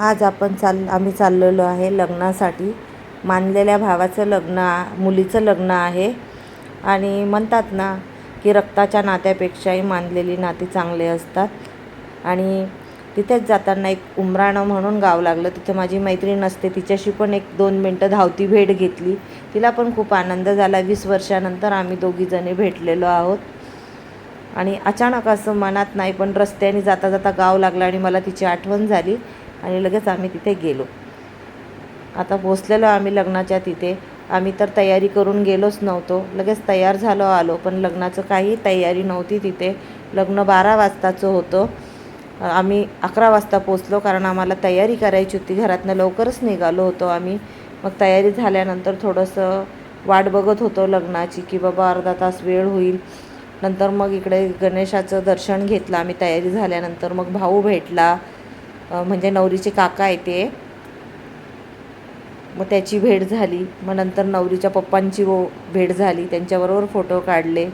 आज आपण चाल आम्ही चाललेलो आहे लग्नासाठी. मानलेल्या भावाचं लग्न आ मुलीचं लग्न आहे. आणि म्हणतात ना की रक्ताच्या नात्यापेक्षाही मानलेली नाती चांगले असतात. आणि तिथेच जाताना एक उमराणं म्हणून गाव लागलं. तिथे माझी मैत्रीण असते. तिच्याशी पण एक दोन मिनटं धावती भेट घेतली. तिला पण खूप आनंद झाला. वीस वर्षानंतर आम्ही दोघीजणी भेटलेलो आहोत. आणि अचानक असं मनात नाही पण रस्त्याने जाता जाता गाव लागलं आणि मला तिची आठवण झाली. आणि लगेच आम्ही तिथे गेलो. आता पोचलेलो आम्ही लग्नाच्या तिथे. आम्ही तर तयारी करून गेलोच नव्हतो. लगेच तयार झालो आलो पण लग्नाचं काही तयारी नव्हती तिथे. लग्न बारा वाजताचं होतं. आम्ही अकरा वाजता पोचलो कारण आम्हाला तयारी करायची होती. घरातनं लवकरच निघालो होतो आम्ही. मग तयारी झाल्यानंतर थोडंसं वाट बघत होतो लग्नाची की बाबा अर्धा तास वेळ होईल. नंतर मग इकडे गणेशाचं दर्शन घेतलं. आम्ही तयारी झाल्यानंतर मग भाऊ भेटला. म्हणजे नवरीचे काका आहे ते मग त्याची भेट झाली. मग नंतर नवरीच्या पप्पांची वो भेट झाली. त्यांच्याबरोबर फोटो काढले.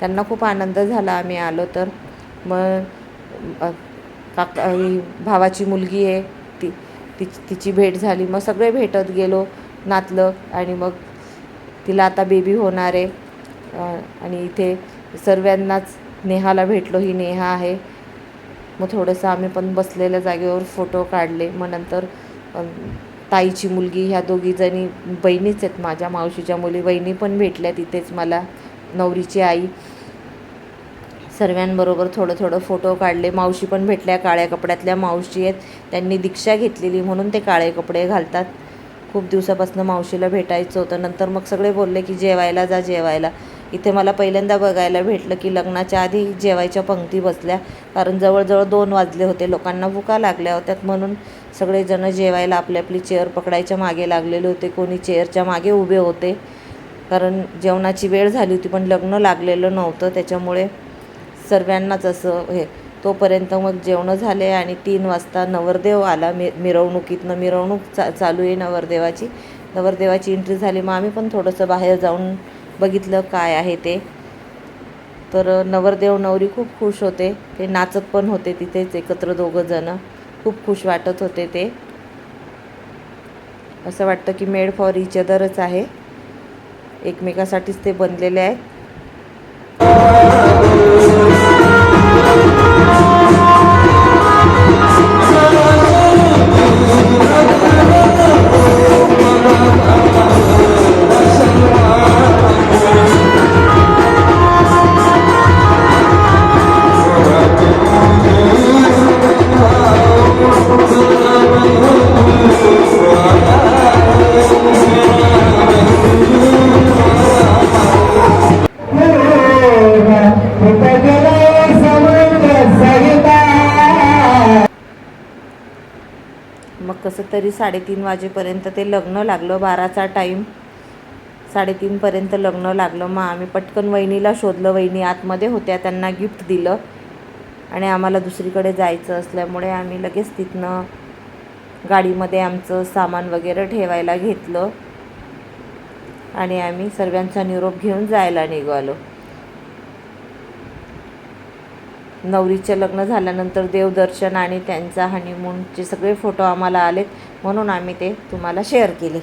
त्यांना खूप आनंद झाला. आम्ही आलो तर. मग काका ही भावाची मुलगी आहे. ती तिची तिची भेट झाली. मग सगळे भेटत गेलो. नातलं आणि मग तिला आता बेबी होणार आहे. आणि इथे सर्वांनाच नेहाला भेटलो. ही नेहा आहे. मग थोडंसं आम्ही पण बसलेल्या जागेवर फोटो काढले. मग नंतर ताईची मुलगी ह्या दोघीजणी बहिणीच आहेत माझ्या मावशीच्या मुली बहिणी पण भेटल्या तिथेच मला नवरीची आई. सर्वांबरोबर थोडं थोडं फोटो काढले. मावशी पण भेटल्या काळ्या कपड्यातल्या मावशी आहेत. त्यांनी दीक्षा घेतलेली म्हणून ते काळे कपडे घालतात. खूप दिवसापासून मावशीला भेटायचं होतं. नंतर मग सगळे बोलले की जेवायला जा जेवायला. इथे मला पहिल्यांदा बघायला भेटलं की लग्नाच्या आधी जेवायच्या पंक्ती बसल्या. कारण जवळजवळ दोन वाजले होते. लोकांना भुका लागल्या होत्यात म्हणून सगळेजण जेवायला आपली आपली चेअर पकडायच्या मागे लागलेले होते. कोणी चेअरच्या मागे उभे होते. कारण जेवणाची वेळ झाली होती पण लग्न लागलेलं नव्हतं. त्याच्यामुळे सर्वांनाच असं हे तोपर्यंत मग जेवणं झाले आणि तीन वाजता नवरदेव आला. मि मिरवणुकीतनं मिरवणूक चा चालू आहे नवरदेवाची. नवरदेवाची एंट्री झाली. मग आम्ही पण थोडंसं बाहेर जाऊन बघितलं काय आहे ते. तर नवरदेव नवरी खूप खुश होते. ते नाचत पण होते तिथेच एकत्र दोघंजणं खूप खुश वाटत होते ते. असं वाटतं की मेड फॉर इच अदरच आहे. एकमेकासाठीच ते बनलेले आहेत. मग कसं तरी साडेतीन वाजेपर्यंत ते लग्न लागलं बाराचा टाईम साडेतीनपर्यंत लग्न लागलं. मग आम्ही पटकन वहिनीला शोधलं. वहिनी आतमध्ये होत्या त्यांना गिफ्ट दिलं. आणि आम्हाला दुसरीकडे जायचं असल्यामुळे आम्ही लगेच तिथनं गाडीमध्ये आमचं सामान वगैरे ठेवायला घेतलं. आणि आम्ही सर्वांचा निरोप घेऊन जायला निघालो. नवरीचे लग्न झाल्यानंतर देवदर्शन आणि त्यांचा हनीमूनचे सगळे फोटो आम्हाला आलेत म्हणून आम्ही ते तुम्हाला शेअर केले.